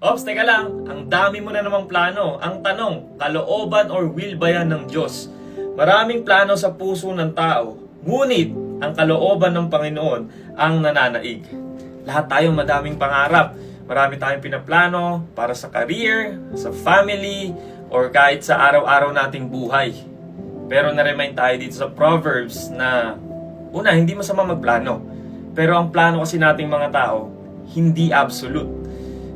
Ops, teka lang. Ang dami mo na namang plano. Ang tanong, kalooban or will ba yan ng Diyos? Maraming plano sa puso ng tao. Ngunit, ang kalooban ng Panginoon ang nananaig. Lahat tayong madaming pangarap. Marami tayong pinaplano para sa career, sa family, or kahit sa araw-araw nating buhay. Pero na-remind tayo dito sa Proverbs na una, hindi masama magplano. Pero ang plano kasi nating mga tao, hindi absolute.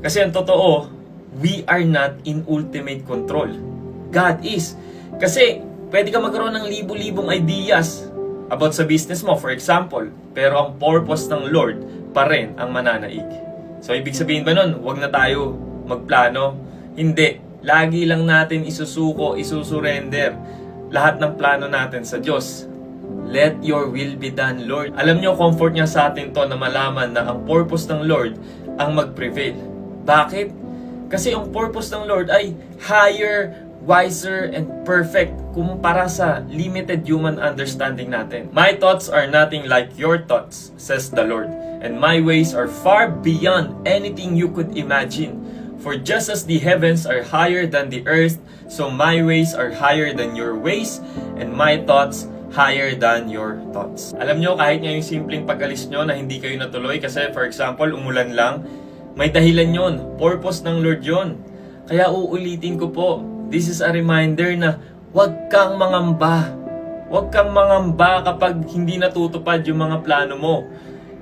Kasi ang totoo, we are not in ultimate control. God is. Kasi pwede ka magkaroon ng libu-libong ideas about sa business mo, for example. Pero ang purpose ng Lord pa rin ang mananaig. So, ibig sabihin ba nun, wag na tayo magplano? Hindi. Lagi lang natin isusuko, isusurrender lahat ng plano natin sa Diyos. Let your will be done, Lord. Alam nyo, comfort niya sa atin to na malaman na ang purpose ng Lord ang mag-prevail. Bakit? Kasi ang purpose ng Lord ay higher, wiser, and perfect kumpara sa limited human understanding natin. My thoughts are nothing like your thoughts, says the Lord, and my ways are far beyond anything you could imagine. For just as the heavens are higher than the earth, so my ways are higher than your ways, and my thoughts higher than your thoughts. Alam nyo, kahit nga yung simpleng pag-alis nyo na hindi kayo natuloy, kasi for example, umulan lang, may dahilan yon, purpose ng Lord yon. Kaya uulitin ko po, this is a reminder na huwag kang mangamba. Huwag kang mangamba kapag hindi natutupad yung mga plano mo.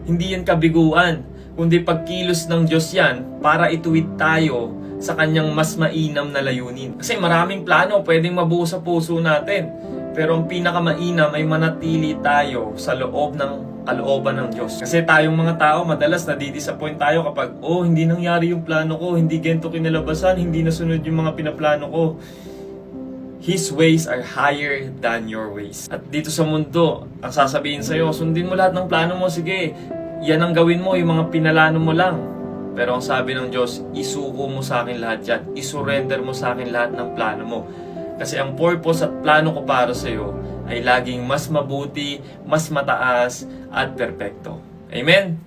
Hindi yan kabiguan, kundi pagkilos ng Diyos yan para ituwid tayo sa kanyang mas mainam na layunin. Kasi maraming plano pwedeng mabuo sa puso natin. Pero ang pinakamainam ay manatili tayo sa loob ng kalooban ng Diyos. Kasi tayong mga tao, madalas nadidisappoint tayo kapag, oh, hindi nangyari yung plano ko, hindi gento kinalabasan, hindi nasunod yung mga pinaplano ko. His ways are higher than your ways. At dito sa mundo, ang sasabihin sa'yo, sundin mo lahat ng plano mo, sige, yan ang gawin mo, yung mga pinalano mo lang. Pero ang sabi ng Diyos, isuko mo sa akin lahat yan. Isurrender mo sa akin lahat ng plano mo. Kasi ang purpose at plano ko para sa iyo ay laging mas mabuti, mas mataas, at perpekto. Amen?